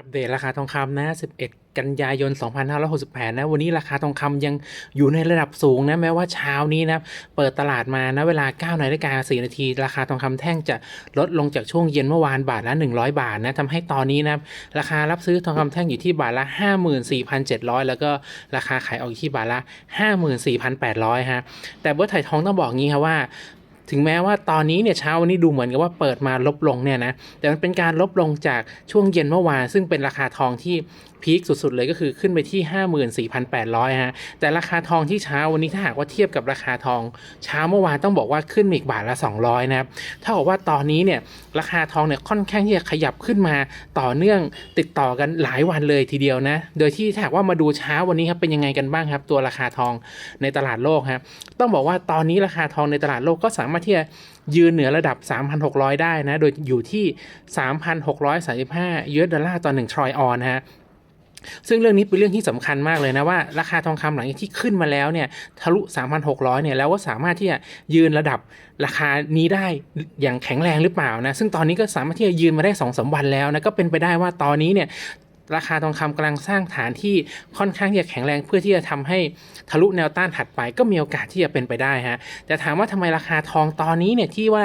อัปเดตราคาทองคำนะ 11 กันยายน 2568 นะ วันนี้ราคาทองคำยังอยู่ในระดับสูงนะ แม้ว่าเช้านี้นะ เปิดตลาดมานะเวลา9นาฬิกา4นาที ราคาทองคำแท่งจะลดลงจากช่วงเย็นเมื่อวานบาทละ 100 บาทนะทำให้ตอนนี้นะ ราคารับซื้อทองคำแท่งอยู่ที่บาทละ 54,700 แล้วก็ราคาขายออกอยู่ที่บาทละ 54,800 ฮะ แต่เบอร์ไถ่ทองต้องบอกงี้ครับว่า ถึงแม้ว่าตอนนี้เนี่ยเช้าวันนี้ดูเหมือนกับว่าเปิดมาลบลงเนี่ยนะแต่มันเป็นการลบลงจากช่วงเย็นเมื่อวานซึ่งเป็นราคาทองที่พีคสุดๆเลยก็คือขึ้นไปที่ 54,800 ฮะ แต่ราคาทองที่เช้าวันนี้ถ้าหากว่าเทียบกับราคาทอง เช้าเมื่อวานต้องบอกว่าขึ้นมาอีกบาทละ 200 นะครับเท่ากับว่าตอนนี้เนี่ยราคาทองเนี่ยค่อนข้างที่จะขยับขึ้นมาต่อเนื่องติดต่อกันหลายวันเลยทีเดียวนะ โดยที่ถ้าหากว่ามาดูเช้าวันนี้ครับเป็นยังไงกันบ้างครับ ตัวราคาทองในตลาดโลกครับต้องบอกว่าตอนนี้ราคาทองในตลาดโลกก็สามารถที่จะยืนเหนือระดับ 3,600 ได้นะ โดยอยู่ที่ 3,635 US ดอลลาร์ต่อ1ทรอยออนนะฮะซึ่งเรื่องนี้เป็นเรื่องที่สำคัญมากเลยนะว่าราคาทองคำหลังจากที่ขึ้นมาแล้วเนี่ยทะลุ 3,600 เนี่ยแล้วก็สามารถที่จะยืนระดับราคานี้ได้อย่างแข็งแรงหรือเปล่านะซึ่งตอนนี้ก็สามารถที่จะยืนมาได้2อสวันแล้วนะก็เป็นไปได้ว่าตอนนี้เนี่ย ราคาทองคำกำลังสร้างฐานที่ค่อนข้างที่จะแข็งแรงเพื่อที่จะทำให้ทะลุแนวต้านถัดไปก็มีโอกาสที่จะเป็นไปได้ฮะแต่ถามว่าทำไมราคาทองตอนนี้เนี่ยที่ว่า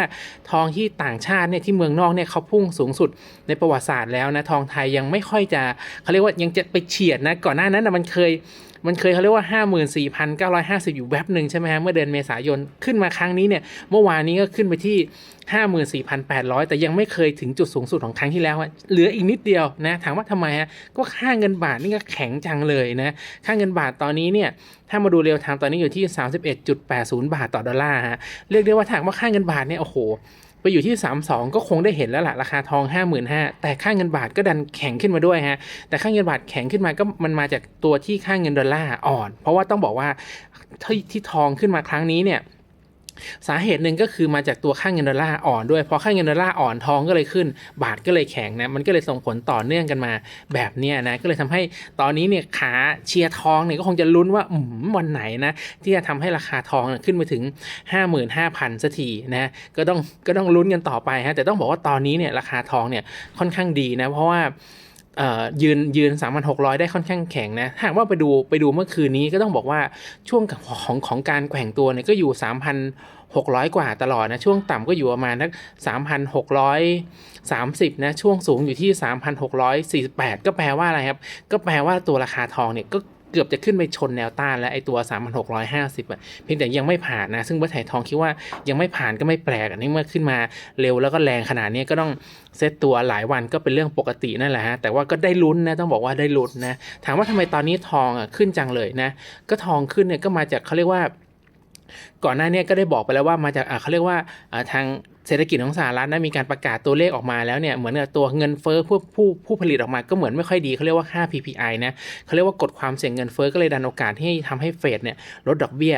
ทองที่ต่างชาติเนี่ยที่เมืองนอกเนี่ยเขาพุ่งสูงสุดในประวัติศาสตร์แล้วนะทองไทยยังไม่ค่อยจะเขาเรียกว่ายังจะไปเฉียดนะก่อนหน้านั้นนะมันเคย มันเคยเขาเรียกว่า 54,950 อยู่แวบหนึ่งใช่ไหมฮะเมื่อเดือนเมษายนขึ้นมาครั้งนี้เนี่ยเมื่อวานนี้ก็ขึ้นไปที่ 54,800 แต่ยังไม่เคยถึงจุดสูงสุดของครั้งที่แล้วอะเหลืออีกนิดเดียวนะถามว่าทำไมฮะก็ค่าเงินบาทนี่ก็แข็งจังเลยนะค่าเงินบาทตอนนี้เนี่ยถ้ามาดูเรียลไทม์ตอนนี้อยู่ที่ 31.80 บาทต่อดอลลาร์ฮะเรียกได้ว่าถาหากว่าค่าเงินบาทเนี่ยโอ้โห ไปอยู่ที่ 32 ก็คงได้เห็นแล้วล่ะราคาทอง 55,000แต่ค่าเงินบาทก็ดันแข็งขึ้นมาด้วยฮะแต่ค่าเงินบาทแข็งขึ้นมาก็มันมาจากตัวที่ค่าเงินดอลลาร์อ่อน เพราะว่าต้องบอกว่าที่ที่ทองขึ้นมาครั้งนี้เนี่ย สาเหตุหนึ่งก็คือมาจากตัวค่างเงินดอลลาร์อ่อนด้วยพอค่างเงินดอลลาร์อ่อนทองก็เลยขึ้น บาทก็เลยแข็งนะมันก็เลยส่งผลต่อเนื่องกันมาแบบนี้นะก็เลยทำให้ตอนนี้เนี่ยขาเชียร์ทองเนี่ยก็คงจะลุ้นว่าอืมวันไหนนะที่จะทำให้ราคาทองขึ้นไปถึง 55,000สักทีนะก็ต้องก็ต้องลุ้นกันต่อไปฮะแต่ต้องบอกว่าตอนนี้เนี่ยราคาทองเนี่ยค่อนข้างดีนะเพราะว่า ยืนยืน 3,600 ได้ค่อนข้างแข็งนะถ้าหากว่าไปดูไปดูเมื่อคืนนี้ก็ต้องบอกว่าช่วงของของการแกว่งตัวเนี่ยก็อยู่ 3,600 กว่าตลอดนะ ช่วงต่ำก็อยู่ประมาณนัก3,630 นะ ช่วงสูงอยู่ที่ 3,648 ก็แปลว่าอะไรครับ ก็แปลว่าตัวราคาทองเนี่ยก็ กือบจะขึ้นไปชนแนวต้านแล้วไอตัว 3,650อะเพียงแต่ยังไม่ผ่านนะ ซึ่งวัฒไทยทองคิดว่ายังไม่ผ่านก็ไม่แปลกอันนี้เมื่อขึ้นมาเร็วแล้วก็แรงขนาดนี้ก็ต้องเซตตัวหลายวันก็เป็นเรื่องปกตินั่นแหละฮะแต่ว่าก็ได้ลุ้นนะต้องบอกว่าได้ลุ้นนะถามว่าทำไมตอนนี้ทองอะขึ้นจังเลยนะก็ทองขึ้นเนี่ยก็มาจากเขาเรียกว่า ก่อนหน้านี้ก็ได้บอกไปแล้วว่ามาจากเขาเรียกว่าทางเศรษฐกิจของสหรัฐนะมีการประกาศตัวเลขออกมาแล้วเนี่ยเหมือนกับตัวเงินเฟ้อผู้ผู้ผู้ผลิตออกมาก็เหมือนไม่ค่อยดีเขาเรียกว่าค่า PPI นะเขาเรียกว่ากดความเสี่ยงเงินเฟ้อก็เลยดันโอกาสที่ทำให้เฟดเนี่ยลดดอกเบี้ย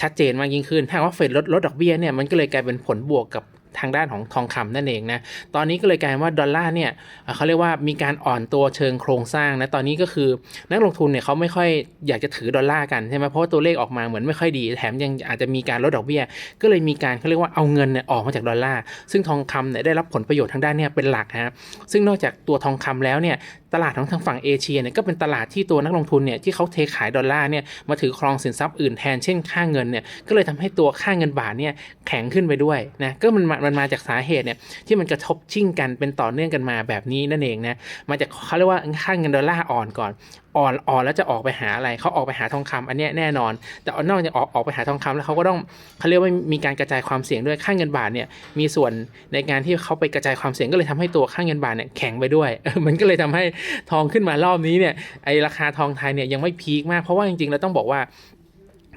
ชัดเจนมากยิ่งขึ้น ถ้าว่าเฟดลดลดดอกเบี้ยเนี่ยมันก็เลยกลายเป็นผลบวกกับ ทางด้านของทองคำนั่นเองนะ ตอนนี้ก็เลยกลายว่าดอลลาร์เนี่ยเอ่อเขาเรียกว่ามีการอ่อนตัวเชิงโครงสร้างนะ ตอนนี้ก็คือนักลงทุนเนี่ยเขาไม่ค่อยอยากจะถือดอลลาร์กันใช่ไหมเพราะว่าตัวเลขออกมาเหมือนไม่ค่อยดี แถมยังอาจจะมีการลดดอกเบี้ย ก็เลยมีการเขาเรียกว่าเอาเงินเนี่ยออกมาจากดอลลาร์ ซึ่งทองคำเนี่ยได้รับผลประโยชน์ทางด้านเนี่ยเป็นหลักฮะ ซึ่งนอกจากตัวทองคำแล้วเนี่ย ตลาดของทางฝั่งเอเชียเนี่ยก็เป็นตลาดที่ตัวนักลงทุนเนี่ยที่เขาเทขายดอลลาร์เนี่ยมาถือครองสินทรัพย์อื่นแทนเช่นค่าเงินเนี่ยก็เลยทำให้ตัวค่าเงินบาทเนี่ยแข็งขึ้นไปด้วยนะก็มันมามันมาจากสาเหตุเนี่ยที่มันกระทบชิ่งกันเป็นต่อเนื่องกันมาแบบนี้นั่นเองนะมาจากเขาเรียกว่าค่าเงินดอลลาร์อ่อนก่อน อ่อนอ่อนแล้วจะออกไปหาอะไรเขาออกไปหาทองคำอันนี้แน่นอน แต่นอกจากออกออกไปหาทองคำแล้วเขาก็ต้องเขาเรียกว่ามีการกระจายความเสี่ยงด้วยค่าเงินบาทเนี่ยมีส่วนในการที่เขาไปกระจายความเสี่ยงก็เลยทำให้ตัวค่าเงินบาทเนี่ยแข็งไปด้วย มันก็เลยทำให้ทองขึ้นมารอบนี้เนี่ยไอราคาทองไทยเนี่ยยังไม่พีคมากเพราะว่าจริงๆเราต้องบอกว่า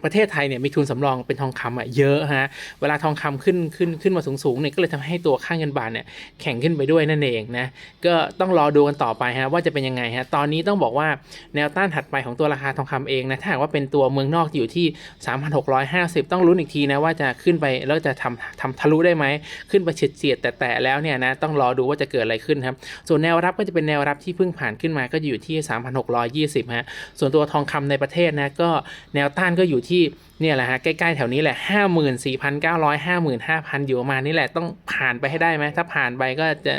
ประเทศไทยเนี่ยมีทุนสำรองเป็นทองคำอะเยอะฮะเวลาทองคำขึ้นขึ้นขึ้นมาสูงๆเนี่ยก็เลยทำให้ตัวค่าเงินบาทเนี่ยแข็งขึ้นไปด้วยนั่นเองนะก็ต้องรอดูกันต่อไปฮะว่าจะเป็นยังไงฮะตอนนี้ต้องบอกว่าแนวต้านถัดไปของตัวราคาทองคำเองนะถ้าหากว่าเป็นตัวเมืองนอกอยู่ที่ 3,650 ต้องลุ้นอีกทีนะว่าจะขึ้นไปแล้วจะทำทำทะลุได้ไหมขึ้นไปเฉียดเฉียดๆแต่แต่แล้วเนี่ยนะต้องรอดูว่าจะเกิดอะไรขึ้นครับส่วนแนวรับก็จะเป็นแนวรับที่เพิ่งผ่านขึ้นมาก็อยู่ที่ 3,620ฮะส่วนตัวทองคำในประเทศนะก็แนวต้านก็อยู่ที่เนี่ยแหละฮะใกล้ๆแถวนี้แหละห้าหมื่นสี่พันเก้าร้อยห้าหมื่นห้าพันอยู่ประมาณนี้แหละต้องผ่านไปให้ได้ไหมถ้าผ่านไปก็จะ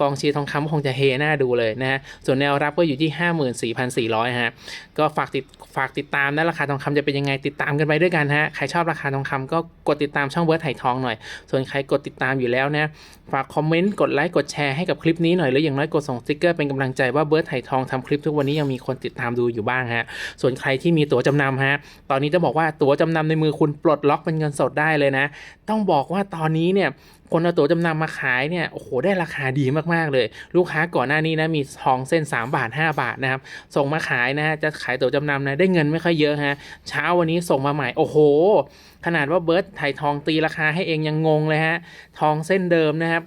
กองเชียร์ทองคำคงจะเฮหน้าดูเลยนะฮะส่วนแนวรับก็อยู่ที่ห้าหมื่นสี่พันสี่ร้อยฮะก็ฝากติดฝากติดตามนะราคาทองคำจะเป็นยังไงติดตามกันไปด้วยกันฮะใครชอบราคาทองคำก็กดติดตามช่องเบิร์ดไถ่ทองหน่อย ส่วนใครกดติดตามอยู่แล้วนะฝากคอมเมนต์กดไลค์กดแชร์ให้กับคลิปนี้หน่อยหรืออย่างน้อยกดส่งสติ๊กเกอร์เป็นกำลังใจว่าเบิร์ดไถ่ทองทำคลิปทุกวันนี้ยังมีคนติดตามดูอยู่บ้างฮะส่วนใครที่มีตั๋วจำนำฮะตอนนี้จะบอกว่าตั๋วจำนำในมือคุณปลดล็อกเป็นเงินสดได้เลยนะ ต้องบอกว่าตอนนี้เนี่ยคนเอาตั๋วจำนำมาขายเนี่ยโอ้โหได้ราคาดีมากๆเลย ลูกค้าก่อนหน้านี้นะมีทองเส้น 3 บาท 5 บาทนะครับส่งมาขายนะฮะจะขายตั๋วจำนำนะได้เงินไม่ค่อยเยอะฮะเช้าวันนี้ส่งมาใหม่โอ้โห ขนาดว่าเบิร์ตไถ่ทองตีราคาให้เองยังงงเลยฮะทองเส้นเดิมนะครับ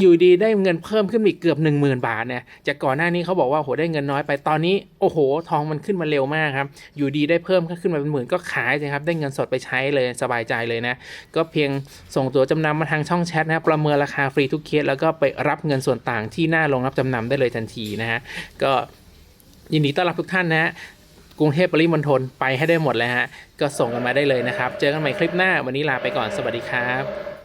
อยู่ดีได้เงินเพิ่มขึ้นอีกเกือบ 1 0,000 บาทเนี่ยจากก่อนหน้านี้เขาบอกว่าโหได้เงินน้อยไปตอนนี้โอ้โห ทองมันขึ้นมาเร็วมากครับ อยู่ดีได้เพิ่มขึ้นมาเป็นหมื่นก็ขายสิครับ ได้เงินสดไปใช้เลยสบายใจเลยนะ ก็เพียงส่งตัวจำนำมาทางช่องแชทนะประเมินราคาฟรีทุกเคสแล้วก็ไปรับเงินส่วนต่างที่หน้าลงรับจำนำได้เลยทันทีนะฮะก็ยินดีต้อนรับทุกท่านนะฮะกรุงเทพปริมณฑลไปให้ได้หมดเลยฮะ ก็ส่งกันมาได้เลยนะครับ เจอกันใหม่คลิปหน้า วันนี้ลาไปก่อน สวัสดีครับ